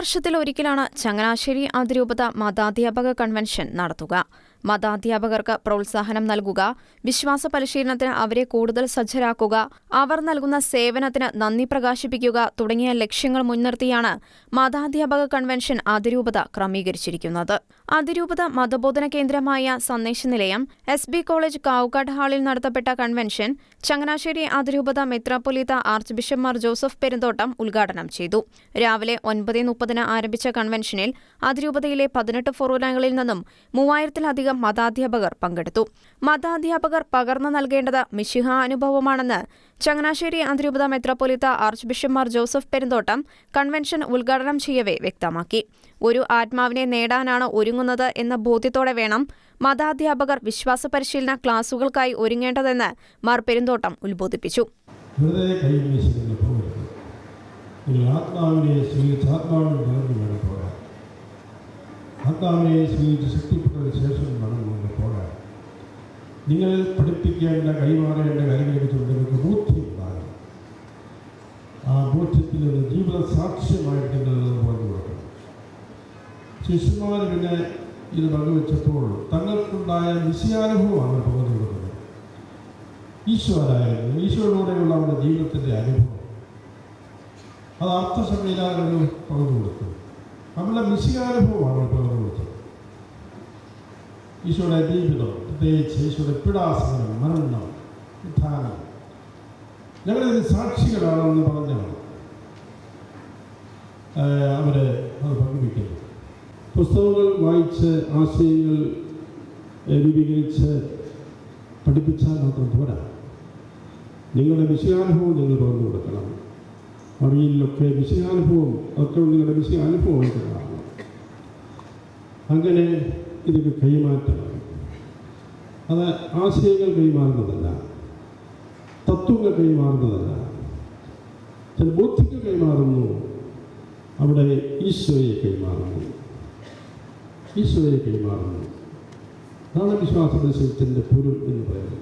വർഷത്തിൽ ഒരിക്കലാണ് ചങ്ങനാശ്ശേരി അതിരൂപത മതാധ്യാപക കൺവെൻഷൻ നടത്തുക. മതാധ്യാപകർക്ക് പ്രോത്സാഹനം നൽകുക വിശ്വാസ പരിശീലനത്തിന് അവരെ കൂടുതൽ സജ്ജരാക്കുക അവർ നൽകുന്ന സേവനത്തിന് നന്ദി പ്രകാശിപ്പിക്കുക തുടങ്ങിയ ലക്ഷ്യങ്ങൾ മുൻനിർത്തിയാണ് മതാധ്യാപക കൺവെൻഷൻ അതിരൂപത ക്രമീകരിച്ചിരിക്കുന്നത്. അതിരൂപത മതബോധന കേന്ദ്രമായ സന്ദേശ നിലയം എസ് ബി കോളേജ് കാവുകാട് ഹാളിൽ നടത്തപ്പെട്ട കൺവെൻഷൻ ചങ്ങനാശ്ശേരി അതിരൂപത മെത്രാപ്പൊലീത്ത ആർച്ച് ബിഷപ്പ്മാർ ജോസഫ് പെരുന്തോട്ടം ഉദ്ഘാടനം ചെയ്തു. രാവിലെ ഒൻപത് മുപ്പതിന് ആരംഭിച്ച കൺവെൻഷനിൽ അതിരൂപതയിലെ പതിനെട്ട് ഫോറൂലങ്ങളിൽ നിന്നും മൂവായിരത്തിലധികം മതാധ്യാപകർ പങ്കെടുത്തു. മതാധ്യാപകർ പകർന്നു നൽകേണ്ടത് മിശിഹ അനുഭവമാണെന്ന് ചങ്ങനാശ്ശേരി അതിരൂപത മെത്രാപ്പൊലീത്ത ആർച്ച് ബിഷപ്പ്മാർ ജോസഫ് പെരുന്തോട്ടം കൺവെൻഷൻ ഉദ്ഘാടനം ചെയ്യവേ വ്യക്തമാക്കി. ഒരു ആത്മാവിനെ നേടാനാണ് ഒരുങ്ങുന്നത് എന്ന ബോധ്യത്തോടെ വേണം മതാധ്യാപകർ വിശ്വാസ പരിശീലന ക്ലാസുകൾക്കായി ഒരുങ്ങേണ്ടതെന്ന് മാർ പെരുന്തോട്ടം ഉത്ബോധിപ്പിച്ചു. നിങ്ങൾ പഠിപ്പിക്കേണ്ട കൈമാറേണ്ട നിങ്ങൾക്ക് നിന്ന് ജീവിത സാക്ഷ്യമായിട്ട് കൊടുക്കണം. ശിശുമാർ പിന്നെ ഇത് പങ്കുവെച്ചപ്പോൾ തങ്ങൾക്കുണ്ടായ വിഷയാനുഭവമാണ് പങ്കു കൊടുക്കുന്നത്. ഈശ്വരായിരുന്നു. ഈശ്വരനോടെയുള്ള അവരുടെ ജീവിതത്തിന്റെ അനുഭവം. അത് അർത്ഥസംഹിതാകൾ പങ്കു കൊടുത്തു അവരുടെ വിഷയാനുഭവമാണ് പങ്കു കൊടുത്തത്. ഈശോയുടെ ജീവിതം പ്രത്യേകിച്ച് ഈശോയുടെ പിടാസനം മരണം ഉത്ഥാനം ഞങ്ങളിതിന് സാക്ഷികളാണെന്ന് പറഞ്ഞാണ് അവരെ അത് പങ്കുവയ്ക്കുന്നത് പുസ്തകങ്ങൾ വായിച്ച് ആശയങ്ങൾ രൂപീകരിച്ച് പഠിപ്പിച്ചാൽ മാത്രം പോരാ. നിങ്ങളുടെ വിഷയാനുഭവം നിങ്ങൾ പറഞ്ഞു കൊടുക്കണം. അവയിലൊക്കെ വിഷയാനുഭവം ഒക്കെ നിങ്ങളുടെ വിഷയാനുഭവം കാണണം. അങ്ങനെ ഇതൊക്കെ കൈമാറ്റമാണ് അത് ആശയങ്ങൾ കൈമാറുന്നതല്ല. തത്വങ്ങൾ കൈമാറുന്നതല്ല. ചില ബോധ്യങ്ങൾ കൈമാറുന്നു. അവിടെ ഈശോയെ കൈമാറുന്നു. ഈശോയെ കൈമാറുന്നു. അതാണ് വിശ്വാസദർശനത്തിന്റെ പൊരുൾ എന്ന് പറയുന്നത്.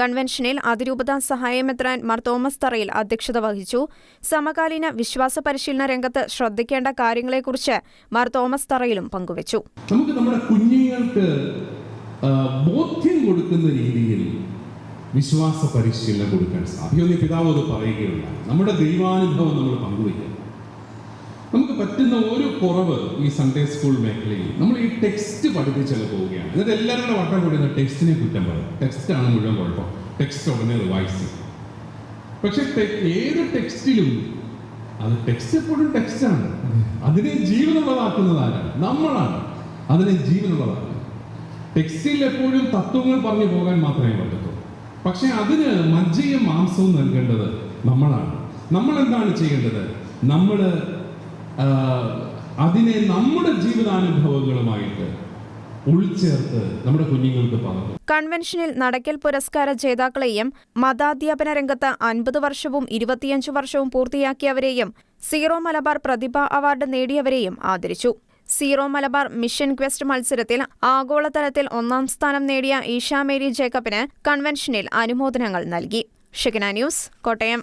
കൺവെൻഷനിൽ അതിരൂപത സഹായമെത്രാൻ മാർ തോമസ് തറയിൽ അധ്യക്ഷത വഹിച്ചു. സമകാലീന വിശ്വാസ പരിശീലന രംഗത്ത് ശ്രദ്ധിക്കേണ്ട കാര്യങ്ങളെക്കുറിച്ച് മാർ തോമസ് തറയിലും പങ്കുവച്ചു. നമുക്ക് നമ്മുടെ കുഞ്ഞുങ്ങൾക്ക് ബോധ്യം കൊടുക്കുന്ന രീതിയിൽ വിശ്വാസ പരിശീലനം കൊടുക്കാൻ സാധ്യത പിതാവ് അത് നമ്മുടെ ദൈവാനുഭവം നമ്മൾ പങ്കുവയ്ക്കുക നമുക്ക് പറ്റുന്ന ഒരു കുറവ് ഈ സൺഡേ സ്കൂൾ മേഖലയിൽ. നമ്മൾ ഈ ടെക്സ്റ്റ് പഠിപ്പിച്ചല്ല പോവുകയാണ്. എന്നിട്ട് എല്ലാവരും കൂടെ വട്ടം കൂടുന്ന ടെക്സ്റ്റിനെ കുറ്റം പറയും. ടെക്സ്റ്റ് ആണ് മുഴുവൻ കുഴപ്പം. ടെക്സ്റ്റ് ഉടനെ റിവൈസ് പക്ഷെ ഏത് ടെക്സ്റ്റിലും അത് ടെക്സ്റ്റ് എപ്പോഴും ടെക്സ്റ്റാണ് അതിനെ ജീവനുള്ളതാക്കുന്നത് ആരാണ് നമ്മളാണ്. അതിനെ ജീവനുള്ളതാക്കുന്നത് ടെക്സ്റ്റിൽ എപ്പോഴും തത്വങ്ങൾ പറഞ്ഞു പോകാൻ മാത്രമേ പറ്റത്തുള്ളൂ. പക്ഷെ അതിന് മജ്ജയും മാംസവും നൽകേണ്ടത് നമ്മളാണ്. നമ്മൾ എന്താണ് ചെയ്യേണ്ടത്? നമ്മൾ അതിനെ നമ്മുടെ ജീവിതാനുഭവങ്ങളുമായിട്ട് നമ്മുടെ കുഞ്ഞുങ്ങൾക്ക് കൺവെൻഷനിൽ നടക്കൽ പുരസ്കാര ജേതാക്കളെയും മതാധ്യാപന രംഗത്ത് അൻപത് വർഷവും ഇരുപത്തിയഞ്ച് വർഷവും പൂർത്തിയാക്കിയവരെയും സീറോ മലബാർ പ്രതിഭ അവാർഡ് നേടിയവരെയും ആദരിച്ചു. സീറോ മലബാർ മിഷൻ ക്വസ്റ്റ് മത്സരത്തിൽ ആഗോളതലത്തിൽ ഒന്നാം സ്ഥാനം നേടിയ ഈഷ മേരി ജേക്കബിന് കൺവെൻഷനിൽ അനുമോദനങ്ങൾ നൽകി. ഷിഗ്ന ന്യൂസ് കോട്ടയം.